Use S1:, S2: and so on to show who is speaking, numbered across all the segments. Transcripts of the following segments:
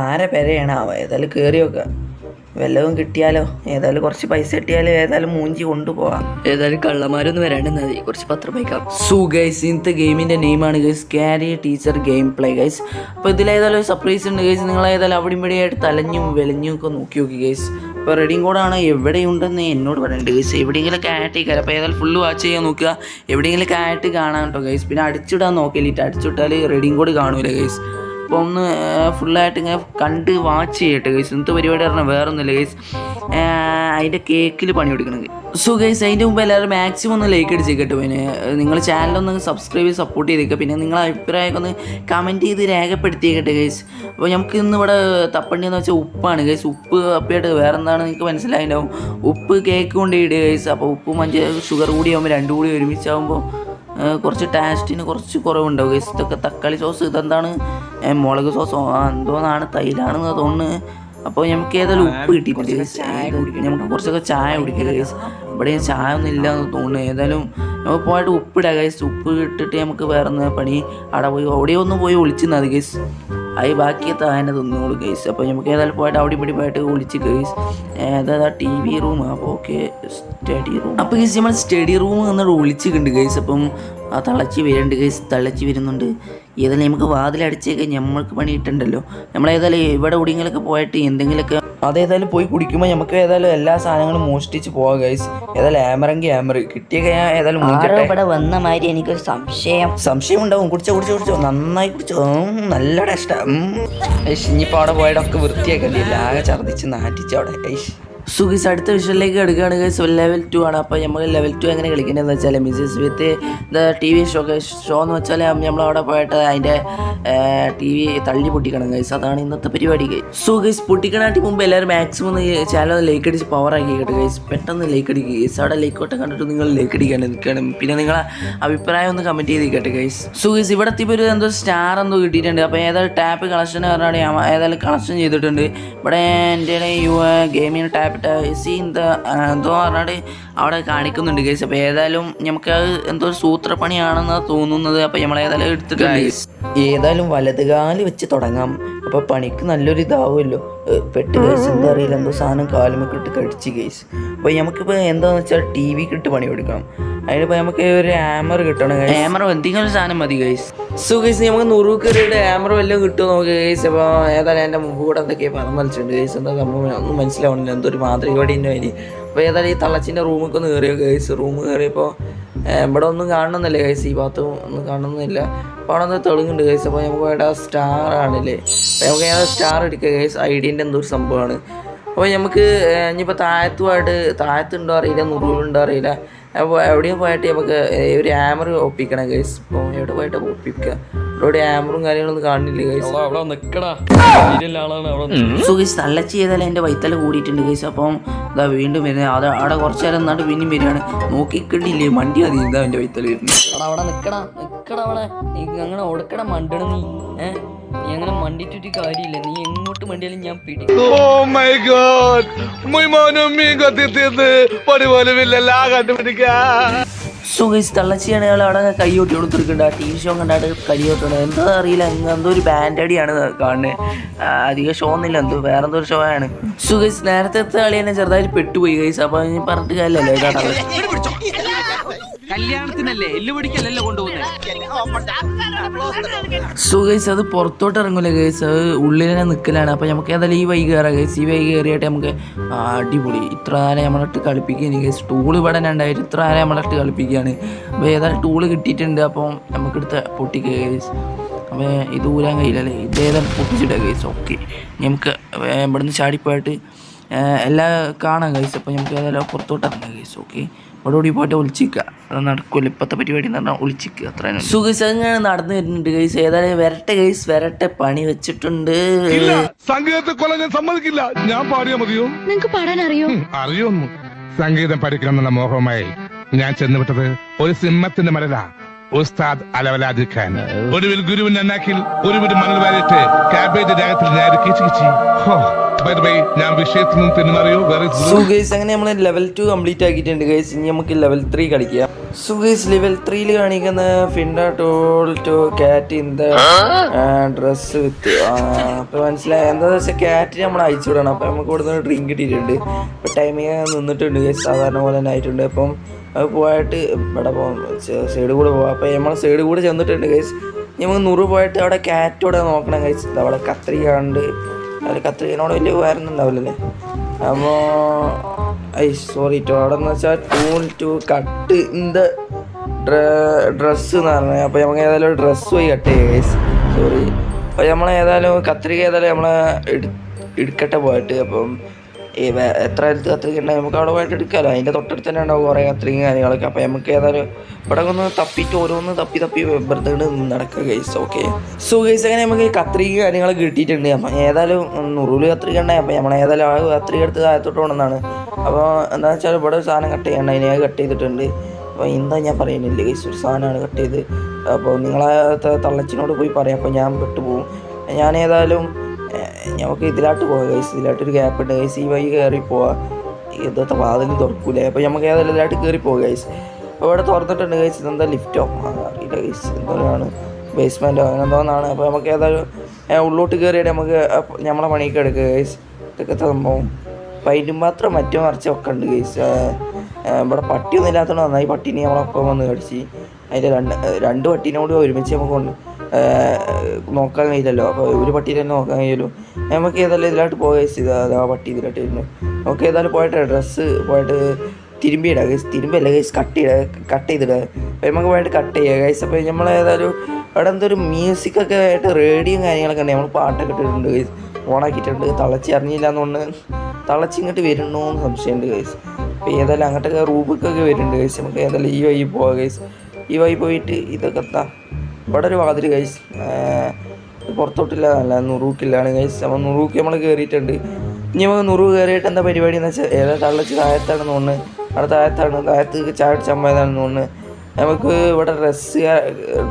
S1: ആരെ പെരയാണ് ആവുക ഏതായാലും കയറി നോക്കുക വല്ലതും കിട്ടിയാലോ? ഏതായാലും കുറച്ച് പൈസ കിട്ടിയാലോ ഏതായാലും മൂഞ്ചി കൊണ്ടുപോവാം.
S2: ഏതായാലും കള്ളന്മാരൊന്നും വരാണ്ടെന്ന് മതി. കുറച്ച് പത്രം വയ്ക്കാം
S1: സു ഗൈസ് ഇന്നത്തെ ഗെയിമിന്റെ നെയിമാണ് guys scary teacher game play guys അപ്പോൾ ഇതിലേതായാലും ഒരു സർപ്രൈസ് ഉണ്ട് ഗൈസ് നിങ്ങൾ ഏതായാലും അവിടെ ഇവിടെ ആയിട്ട് തലഞ്ഞും വെലഞ്ഞും ഒക്കെ നോക്കി നോക്കി ഗൈസ് ഇപ്പോൾ റെഡിയും കൂടാണ് എവിടെയുണ്ടെന്ന് എന്നോട് പറയുന്നുണ്ട് ഗൈസ് എവിടെയെങ്കിലൊക്കെ ആയിട്ട് കയറി അപ്പോൾ ഏതായാലും ഫുള്ള് വാച്ച് ചെയ്യാൻ നോക്കുക. എവിടെയെങ്കിലൊക്കെ ആയിട്ട് കാണാം കേട്ടോ ഗൈസ് പിന്നെ അടിച്ചിടാൻ നോക്കിയില്ല അടിച്ചിട്ടാൽ റെഡിയും കൂടി കാണൂല ഗൈസ് അപ്പോൾ ഒന്ന് ഫുള്ളായിട്ട് ഇങ്ങനെ കണ്ട് വാച്ച് ചെയ്യട്ടെ ഗൈസ് ഇന്നത്തെ പരിപാടി പറഞ്ഞാൽ വേറെ ഒന്നുമില്ല ഗൈസ് അതിന്റെ കേക്കിൽ പണി കൊടുക്കണം സോ ഗൈസ് അതിന്റെ മുമ്പ് എല്ലാവരും മാക്സിമം ഒന്ന് ലൈക്ക് അടിച്ചേക്കട്ടെ പിന്നെ. നിങ്ങൾ ചാനലൊന്ന് സബ്സ്ക്രൈബ് ചെയ്ത് സപ്പോർട്ട് ചെയ്തേക്കുക പിന്നെ നിങ്ങളെ അഭിപ്രായമൊക്കെ ഒന്ന് കമന്റ് ചെയ്ത് രേഖപ്പെടുത്തിയേക്കട്ടെ ഗൈസ് അപ്പോൾ നമുക്ക് ഇന്ന് ഇവിടെ തപ്പണ്ടിയെന്ന് വെച്ചാൽ ഉപ്പാണ് ഗൈസ് ഉപ്പ് അപ്പിയായിട്ട് വേറെ എന്താണ് നിങ്ങൾക്ക് മനസ്സിലായിട്ടുണ്ടാവും ഉപ്പ് കേക്ക് കൊണ്ട് ഇടുക ഗൈസ് അപ്പോൾ ഉപ്പ് മഞ്ഞ ഷുഗർ കൂടി ആകുമ്പോൾ രണ്ടും കൂടി ഒരുമിച്ചാകുമ്പോൾ കുറച്ച് ടേസ്റ്റിന് കുറച്ച് കുറവുണ്ടാവും ഗൈസ് ഇതൊക്കെ തക്കാളി സോസ് ഇതെന്താണ് മുളക് സോസോ എന്തോന്നാണ്? തൈലാണെന്ന് തോന്നുന്നു. അപ്പോൾ നമുക്ക് ഏതായാലും ഉപ്പ് കിട്ടിയിട്ടുണ്ട് ഗൈസ് നമുക്ക് കുറച്ചൊക്കെ ചായ കുടിക്കുക ഗൈസ് ഇവിടെ ചായ ഒന്നും ഇല്ല എന്ന് തോന്നുന്നു. ഏതായാലും നമുക്ക് പോയിട്ട് ഉപ്പിടുക ഗൈസ് ഉപ്പ് ഇട്ടിട്ട് നമുക്ക് വേറെ പണി അവിടെ പോയി. അവിടെ ഒന്ന് പോയി ഒളിച്ചിരുന്നത് ഗൈസ് അത് ബാക്കി താനെ തിന്നോളൂ ഗൈസ് അപ്പോൾ നമുക്ക് ഏതായാലും പോയിട്ട് അവിടെ ഇവിടെ പോയിട്ട് ഒളിച്ച് ഗൈസ് ഏതാ ടി വി റൂം അപ്പോൾ ഓക്കെ സ്റ്റഡി റൂം അപ്പോൾ ഗൈസ് നമ്മൾ സ്റ്റഡി റൂം എന്നിട്ട് ഒളിച്ചിട്ടുണ്ട് ഗൈസ് അപ്പം ആ തളച്ചി വരുന്നുണ്ട് ഗൈസ് തളച്ചി വരുന്നുണ്ട്. ഏതായാലും നമുക്ക് വാതിലടിച്ചേക്ക് നമ്മൾക്ക് പണി കിട്ടണ്ടല്ലോ നമ്മളേതായാലും ഇവിടെ കുടിയങ്ങളൊക്കെ പോയിട്ട് എന്തെങ്കിലുമൊക്കെ അതേതായാലും പോയി കുടിക്കുമ്പോൾ നമുക്ക് ഏതായാലും എല്ലാ സാധനങ്ങളും മോഷ്ടിച്ച് പോവാം ഗൈസ് ഏതായാലും ആമറെങ്കിൽ ആമർ കിട്ടിയ ഞാൻ ഏതായാലും
S2: ഇവിടെ വന്ന മാതിരി എനിക്കൊരു സംശയം.
S1: സംശയം ഉണ്ടാവും കുടിച്ചോ കുടിച്ചോ കുടിച്ചോ. നന്നായി കുടിച്ചോ. നല്ല ടേസ്റ്റാ ഇനിയിപ്പോൾ അവിടെ പോയതൊക്കെ വൃത്തിയാക്കണ്ടില്ല ആകെ ഛർദ്ദിച്ച് നാറ്റിച്ചവിടെ ഐഷ്. സുഖിസ് അടുത്ത വിഷയത്തിലേക്ക് എടുക്കുകയാണ് ഗൈസ് ലെവൽ ടു ആണ്. അപ്പോൾ നമ്മൾ ലെവൽ ടു എങ്ങനെ കളിക്കേണ്ടതെന്ന് വെച്ചാൽ Mrs with the T V show show എന്ന് വെച്ചാൽ നമ്മൾ അവിടെ പോയിട്ട് അതിന്റെ ടി വി തള്ളി പൊട്ടിക്കണം ഗൈസ് അതാണ് ഇന്നത്തെ പരിപാടി ഗൈസ് സോ പൊട്ടിക്കണാട്ടി മുമ്പ് എല്ലാവരും മാക്സിമം ചാനൽ ലൈക്ക് അടിച്ച് പവർ ആക്കി കേട്ടോ ഗൈസ് പെട്ടെന്ന് ലൈക്ക് അടിക്കുക ഗൈസ് അവിടെ ലൈക്ക് ഓട്ടം കണ്ടിട്ട് നിങ്ങൾ ലൈക്ക് അടിക്കാൻ നിൽക്കണം. പിന്നെ നിങ്ങളെ അഭിപ്രായം ഒന്ന് കമന്റ് ചെയ്ത് കേട്ടു ഗൈസ് സോ ഇവിടെ എത്തിയപ്പോൾ ഒരു എന്തോ സ്റ്റാർ എന്തോ കിട്ടിയിട്ടുണ്ട്. അപ്പോൾ ഏതായാലും ടാപ്പ് കളക്ഷൻ പറഞ്ഞാൽ ഏതായാലും കളക്ഷൻ ചെയ്തിട്ടുണ്ട്. ഇവിടെ എന്റെ യു ഗെയിമിങ് ടാപ്പ് സി എന്താ പറഞ്ഞാൽ അവിടെ കാണിക്കുന്നുണ്ട് ഗൈസ് അപ്പോൾ ഏതായാലും നമുക്ക് അത് എന്തോ ഒരു സൂത്രപ്പണിയാണെന്ന് തോന്നുന്നത്. അപ്പോൾ നമ്മൾ ഏതായാലും എടുത്തിട്ടുണ്ട്. ഏതായാലും വലതുകാൽ വെച്ച് തുടങ്ങാം. അപ്പോൾ പണിക്ക് നല്ലൊരു ഇതാവുമല്ലോ. പെട്ട് കേസ് എന്താ അറിയില്ല എന്തോ സാധനം കാലുമൊക്കെ ഇട്ട് കടിച്ച് കേസ് അപ്പോൾ നമുക്കിപ്പോൾ എന്താണെന്ന് വെച്ചാൽ ടി വിക്ക് ഇട്ട് പണി കൊടുക്കണം. അതിനിപ്പോൾ നമുക്ക് ഒരു ഹാമർ കിട്ടണം ആമറോ എന്തെങ്കിലും സാധനം മതി ഗൈസ് സോ ഗൈസ് നമുക്ക് നുറുക്കറിയുടെ ഹാമറോ എല്ലാം കിട്ടുമോ നോക്കുക ഗൈസ് അപ്പോൾ ഏതായാലും എന്റെ മുമ്പ് കൂടെ എന്തൊക്കെ പറഞ്ഞു വലിച്ചിട്ടുണ്ട് ഗൈസ് എന്താ സംഭവം ഒന്നും മനസ്സിലാവണില്ല. എന്തോ ഒരു മാതൃകയോടെ ഉണ്ട് വേണ്ടി അപ്പോൾ ഏതായാലും ഈ തള്ളച്ചിന്റെ റൂമൊക്കെ ഒന്ന് കയറിയോ ഗൈസ് റൂം കയറിയപ്പോൾ ഇവിടെ ഒന്നും കാണണമെന്നില്ല ഗൈസ് ഈ ഭാഗത്തും ഒന്നും കാണണമെന്നില്ല. അപ്പോൾ അവിടെ ഒന്ന് തെളിഞ്ഞിട്ടുണ്ട് ഗൈസ് അപ്പോൾ നമുക്ക് വേണ്ട സ്റ്റാർ ആണല്ലേ നമുക്ക് ഏതാ സ്റ്റാർ എടുക്കുക ഗൈസ് ഐഡിയന്റെ എന്തോ ഒരു സംഭവമാണ്. അപ്പോൾ നമുക്ക് ഏഹ്, ഇനിയിപ്പോൾ താഴത്തുമായിട്ട് താഴത്തുണ്ടോ അറിയില്ല മുറിവുണ്ടോ അറിയില്ല. അപ്പോൾ എവിടെയും പോയിട്ട് നമുക്ക് ഏഹ്, ഒരു ആമർ ഒപ്പിക്കണം ഗൈസ് അപ്പോൾ എവിടെ പോയിട്ട് ഒപ്പിക്കുക ഇവിടെ ആമറും കാര്യങ്ങളൊന്നും കാണുന്നില്ല ഗൈസ്
S3: അവിടെ അവിടെ
S1: സോ ഗൈസ് നല്ല ചെയ്താലും എന്റെ വൈത്തല കൂടിയിട്ടുണ്ട് ഗൈസ് അപ്പം ഇതാ വീണ്ടും വരുന്നത്. അത് അവിടെ കുറച്ച് നേരം എന്നിട്ട് പിന്നെയും വരികയാണ്. നോക്കിക്കണ്ടില്ലേ വണ്ടി മതി. ഇതാ എന്റെ വൈത്തല വരുന്നത്.
S2: അവിടെ നിൽക്കടാ നിൽക്കടാ അവിടെ. അങ്ങനെ ഒടുക്കട മണ്ടണം നീ ഏ? നീ അങ്ങനെ മണ്ടിട്ടിട്ട് കാര്യമില്ല. നീ എങ്ങോട്ട് മണ്ടിയാലും ഞാൻ പിടി
S4: my god! Muy mono amigo തിന്ന് പണി പോലുമില്ലല്ലോ
S1: സോ ഗൈസ് തള്ളച്ചിയാണ് അയാൾ അവിടെ കൈ കൊട്ടി കൊടുത്തിരിക്കുന്നുണ്ട്. ആ ടി വി ഷോ കണ്ടായിട്ട് കൈ കൊട്ടുണ്ട് എന്താ അറിയില്ല എന്തോ ഒരു ബാൻഡടിയാണ് കാണുന്നത് അധികം ഷോ ഒന്നുമില്ല എന്തോ വേറെ എന്തോ ഒരു ഷോ ആണ്. സോ ഗൈസ് നേരത്തെ കളി തന്നെ ചെറുതായിട്ട് പെട്ടുപോയി ഗൈസ് അപ്പോൾ പറഞ്ഞിട്ട് കാര്യമല്ലോ ഇതാ
S5: കല്യാണത്തിനല്ലേ എല്ലു പിടിക്കല്ലല്ലോ കൊണ്ടുപോകുന്നത്
S1: സോ അത് പുറത്തോട്ട് ഇറങ്ങൂല ഗൈസ് അത് ഉള്ളിൽ തന്നെ നിൽക്കലാണ് അപ്പോൾ നമുക്ക് ഏതായാലും ഈ വൈ കയറാം ഈ വൈ കയറിയിട്ട് നമുക്ക് അടിപൊളി. ഇത്ര നേരം നമ്മളിട്ട് കളിപ്പിക്കുകയാണ് ഗൈസ് ടൂൾ ഇവിടെ തന്നെ ഉണ്ടായിട്ട് ഇത്ര നേരം നമ്മളിട്ട് കളിപ്പിക്കുകയാണ്. അപ്പോൾ ഏതായാലും ടൂൾ കിട്ടിയിട്ടുണ്ട്. അപ്പോൾ നമുക്കെടുത്ത് പൊട്ടിക്കുക ഗൈസ് അപ്പോൾ ഇത് ഊരാൻ കഴിയില്ലല്ലേ ഇത് ഏതായാലും പൊട്ടിച്ചിട്ട ഗൈസ് ഓക്കെ നമുക്ക് ഇവിടുന്ന് ചാടിപ്പോയിട്ട് എല്ലാം കാണാം ഗൈസ് അപ്പോൾ നമുക്ക് ഏതായാലും പുറത്തോട്ട് ഇറങ്ങാം ഗൈസ് ഓക്കെ ഇവിടെ ഓടി പോയിട്ട് ഒളിച്ചിക്കുക അത് നടക്കില്ല ഇപ്പോഴത്തെ പരിപാടി എന്ന് പറഞ്ഞാൽ ഒളിച്ചിക്കുക അത്ര സുഖസങ്ങനെ നടന്നു വരുന്നുണ്ട് ഗൈസ്. ഏതായാലും വരട്ടെ ഗൈസ്. വരട്ടെ. പണി വെച്ചിട്ടുണ്ട്.
S4: ഇല്ല. സംഗീതത്തെ കൊല്ലം ഞാൻ സമ്മതിക്കില്ല. ഞാൻ പാടിയാ മതിയോ?
S6: നിങ്ങൾക്ക് പാടാൻ അറിയോ?
S4: അറിയോന്നു. സംഗീതം പഠിക്കണം എന്നുള്ള മോഹമായി ഞാൻ ചെന്നുവിട്ടത് ഒരു സിംഹത്തിന്റെ മലല ഉസ്താദ് അലവലാദി ഖാൻ. ഒടുവിൽ ഗുരുവിൻ അന്നാക്കിൽ ഒരു വീട് മണൽ വാരിട്ട് കാബേജ് രാഗത്തിൽ ഞാൻ കിച്ചു കിച്ചി. ഹോ. ഞാൻ വിഷയത്തിൽ നിന്ന് തെന്നുമാറിയോ വേറെ
S1: സോ ഗൈസ് അങ്ങനെ നമ്മൾ ലെവൽ ടു കംപ്ലീറ്റ് ആക്കിയിട്ടുണ്ട് ഗൈസ് ഇനി നമുക്ക് ലെവൽ ത്രീ കളിക്കാം. സുഗീസ് ലെവൽ ത്രീയിൽ കാണിക്കുന്ന find a tool to cut in the dress with അപ്പോൾ മനസ്സിലായി? എന്താണെന്ന് വെച്ചാൽ ക്യാറ്റ് നമ്മൾ അയച്ചു വിടണം. അപ്പോൾ നമുക്ക് ഇവിടുന്ന് ഡ്രിങ്ക് കിട്ടിയിട്ടുണ്ട്. അപ്പോൾ ടൈമിങ് നിന്നിട്ടുണ്ട് guys. സാധാരണ പോലെ തന്നെ ആയിട്ടുണ്ട്. അപ്പം അത് പോയിട്ട് ഇവിടെ പോകാം സൈഡ് കൂടെ പോകാം അപ്പോൾ നമ്മൾ സൈഡ് കൂടെ ചെന്നിട്ടുണ്ട് ഗൈസ് നമുക്ക് നുറു പോയിട്ട് അവിടെ ക്യാറ്റോടെ നോക്കണം ഗൈസ് അവിടെ കത്രിക ഉണ്ട്. അതിൽ കത്രികനോട് വലിയ ഉപകാരം ഉണ്ടാവില്ലല്ലേ? അപ്പോൾ ഐ സോറി ടു എന്ന് വെച്ചാൽ tool to cut in the dress എന്ന് പറഞ്ഞത് അപ്പോൾ നമുക്ക് ഏതായാലും ഡ്രസ്സ് പോയി കട്ട് ചെയ്യാം സോറി അപ്പോൾ നമ്മൾ ഏതായാലും കത്രിക ഏതായാലും നമ്മൾ എടുക്കട്ടെ പോയിട്ട്. അപ്പം ഈ എത്ര അടുത്ത് കത്രിക നമുക്ക് അവിടെ പോയിട്ട് എടുക്കാമല്ലോ അതിന്റെ തൊട്ടടുത്ത് തന്നെ ഉണ്ടാവും കുറേ കത്രിക കാര്യങ്ങളൊക്കെ. അപ്പോൾ നമുക്ക് ഏതായാലും ഇവിടെ ഒന്ന് തപ്പിയിട്ട് ഓരോന്ന് തപ്പി തപ്പി വെറുതെ നടക്കുക ഗൈസ് ഓക്കെ സോ ഗൈസ് അങ്ങനെ നമുക്ക് ഈ കത്രിക കാര്യങ്ങളൊക്കെ കിട്ടിയിട്ടുണ്ട്. അപ്പം ഏതായാലും നുറുവിൽ കത്രിക ഉണ്ടായി അപ്പം നമ്മൾ ഏതായാലും ആ കത്രിക എടുത്ത് താഴത്തോട്ട് കൊണ്ടെന്നാണ് അപ്പോൾ എന്താണെന്ന് വെച്ചാൽ ഇവിടെ ഒരു സാധനം കട്ട് ചെയ്യണ്ട. അതിനെ കട്ട് ചെയ്തിട്ടുണ്ട്. അപ്പോൾ എന്താ ഞാൻ പറയുന്നില്ല ഗൈസ് ഒരു സാധനമാണ് കട്ട് ചെയ്ത്. അപ്പോൾ നിങ്ങളെ തള്ളച്ചിനോട് പോയി പറയാം. അപ്പോൾ ഞാൻ പെട്ടുപോകും ഞാൻ ഏതായാലും നമുക്ക് ഇതിലോട്ട് പോകാം ഗൈസ് ഇതിലോട്ട് ഒരു ഗ്യാപ്പ് ഉണ്ട് ഗൈസ് ഈ വഴി കയറി പോവാം. ഇതത്തെ വാതിൽ തുറക്കൂലേ? അപ്പോൾ നമുക്ക് ഏതായാലും ഇതിലായിട്ട് കയറി പോകാം ഗൈസ് അപ്പോൾ ഇവിടെ തുറന്നിട്ടുണ്ട് ഗൈസ് ഇതെന്താ ലിഫ്റ്റോ അറിയില്ല ഗൈസ് എന്തോരാണ് ബേസ്മെന്റോ അങ്ങനെ എന്തോന്നാണ് അപ്പോൾ നമുക്ക് ഏതായാലും ഉള്ളോട്ട് കയറിയിട്ട് നമുക്ക് നമ്മളെ പണിയൊക്കെ എടുക്കുക ഗൈസ് ഇതൊക്കെ സംഭവം. പൈന്റും മാത്രം മറ്റോ മറിച്ചൊക്കെ ഉണ്ട് ഗൈസ് ഇവിടെ പട്ടിയൊന്നും ഇല്ലാത്തതുകൊണ്ട് നന്നായി പട്ടീനെ നമ്മളൊപ്പം വന്ന് കടിച്ച്. അതിന്റെ രണ്ട് രണ്ട് പട്ടീനെ കൂടി ഒരുമിച്ച് നമുക്ക് കൊണ്ട് നോക്കാൻ കഴിയില്ലല്ലോ. അപ്പോൾ ഒരു പട്ടീനെ തന്നെ നോക്കാൻ കഴിയുമല്ലോ നമുക്ക് ഏതായാലും ഇതിലായിട്ട് പോയ ഇത് അതാ പട്ടി ഇതിലായിട്ട് വരുന്നു നമുക്ക് ഏതായാലും പോയിട്ട് ഡ്രസ്സ് പോയിട്ട് തിരുമ്പിയിടുക ഗൈസ് തിരുമ്പല്ല ഗൈസ് കട്ട് ചെയ്ത കട്ട് ചെയ്തിടുക നമുക്ക് പോയിട്ട് കട്ട് ചെയ്യുക ഗൈസ് അപ്പോൾ നമ്മൾ ഏതായാലും അവിടെ എന്തൊരു മ്യൂസിക്കൊക്കെ ആയിട്ട് റേഡിയോ കാര്യങ്ങളൊക്കെ ഉണ്ട്. നമ്മൾ പാട്ടൊക്കെ ഇട്ടിട്ടുണ്ട് ഗൈസ് ഓണാക്കിയിട്ടുണ്ട് തളച്ചി അറിഞ്ഞില്ല എന്നുകൊണ്ട് തളച്ചി ഇങ്ങോട്ട് വരണോ എന്ന് സംശയമുണ്ട് ഗൈസ് അപ്പോൾ ഏതായാലും അങ്ങോട്ടൊക്കെ റൂബിക്കൊക്കെ വരുന്നുണ്ട് ഗൈസ് നമുക്ക് ഏതായാലും ഈ വഴി പോവാം ഗൈസ് ഈ വഴി പോയിട്ട് ഇതൊക്കെ എത്താ ഇവിടെ ഒരു വാതിൽ കൈസ് പുറത്തോട്ടില്ല അല്ല നുറുക്കില്ലാണ് കൈസ് അപ്പോൾ നുറൂക്ക് നമ്മൾ കയറിയിട്ടുണ്ട് ഇനി നമുക്ക് നുറു കയറിയിട്ട് എന്താ പരിപാടി എന്ന് വെച്ചാൽ ഏതാ തള്ളച്ച് താഴത്താണ് തോന്നുന്നത് അവിടെ താഴത്താണ് താഴത്ത് ചായ ചമ്മയതാണെന്ന് തോന്നുന്നത് നമുക്ക് ഇവിടെ ഡ്രസ്സ്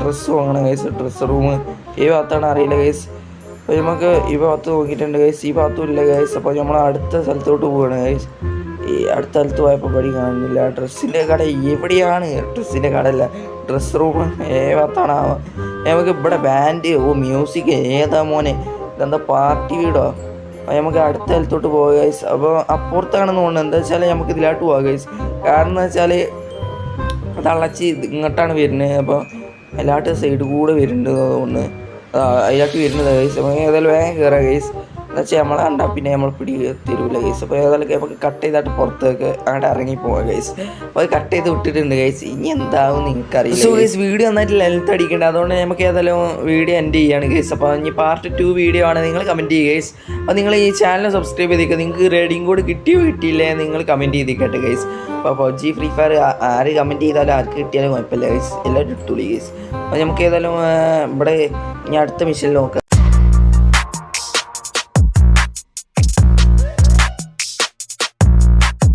S1: ഡ്രസ്സ് വാങ്ങണം കേസ് ഡ്രസ്സ് റൂം ഈ ഭാഗത്താണ് അറിയില്ല കേസ് അപ്പോൾ നമുക്ക് ഈ ഭാഗത്ത് നോക്കിയിട്ടുണ്ട് കേസ് ഈ ഭാഗത്തും ഇല്ല കേസ് അപ്പോൾ നമ്മൾ അടുത്ത സ്ഥലത്തോട്ട് പോവുകയാണ് ഗൈസ് ഈ അടുത്ത സ്ഥലത്ത് പോയപ്പോൾ പടി കാണുന്നില്ല ഡ്രസ്സിന്റെ കട എവിടെയാണ്? ഡ്രസ്സിന്റെ കടയില്ല ഡ്രസ് റൂം ഏവത്താണ് നമുക്ക് ഇവിടെ ബാൻഡ് ഓ മ്യൂസിക് ഏതാ മോനെ? ഇതെന്താ പാർട്ടി വീടോ? നമുക്ക് അടുത്ത സ്ഥലത്തോട്ട് പോവുക ഗൈസ് അപ്പോൾ അപ്പുറത്താണെന്ന് തോന്നുന്നത് എന്താ വെച്ചാൽ നമുക്ക് ഇതിലോട്ട് പോവാം ഗൈസ് കാരണം എന്ന് വെച്ചാൽ തള്ളച്ചി ഇങ്ങോട്ടാണ് വരുന്നത്. അപ്പോൾ എല്ലാട്ട് സൈഡ് കൂടെ വരുന്നുണ്ട് തോന്നുന്നു. അതിലോട്ട് വരുന്നത് ഗൈസ് അപ്പോൾ ഏതായാലും വേഗം കയറാം ഗൈസ് എന്ന് നമ്മൾ കണ്ടാൽ പിന്നെ നമ്മൾ പിടി തരൂല ഗൈസ് അപ്പോൾ ഏതായാലും നമുക്ക് കട്ട് ചെയ്തിട്ട് പുറത്തേക്ക് അങ്ങോട്ട് ഇറങ്ങി പോവാം ഗൈസ് അപ്പോൾ അത് കട്ട് ചെയ്ത് വിട്ടിട്ടുണ്ട് ഗൈസ് ഇനി എന്താവും നിങ്ങൾക്കറിയില്ല സോ ഗൈസ് വീഡിയോ നന്നായിട്ട് ലെങ്ത് അടിക്കേണ്ട. അതുകൊണ്ട് നമുക്ക് ഏതായാലും വീഡിയോ എൻഡ് ചെയ്യാണ് ഗൈസ് അപ്പോൾ ഇനി പാർട്ട് ടു വീഡിയോ ആണ്. നിങ്ങൾ കമന്റ് ചെയ്യുക ഗൈസ് അപ്പോൾ നിങ്ങൾ ഈ ചാനൽ സബ്സ്ക്രൈബ് ചെയ്തേക്കുക നിങ്ങൾക്ക് റേഡിങ് കോഡ് കിട്ടിയോ കിട്ടിയില്ലേ നിങ്ങൾ കമന്റ് ചെയ്തേക്കട്ടെ ഗൈസ് അപ്പോൾ പബ്ജി ഫ്രീ ഫയർ ആര് കമന്റ് ചെയ്താലും ആർക്ക് കിട്ടിയാലും കുഴപ്പമില്ല ഗൈസ് എല്ലാവരും ഇട്ടുള്ളൂ ഗൈസ് അപ്പോൾ നമുക്ക് ഏതായാലും ഇവിടെ ഇനി അടുത്ത മിഷനിൽ നോക്കാം.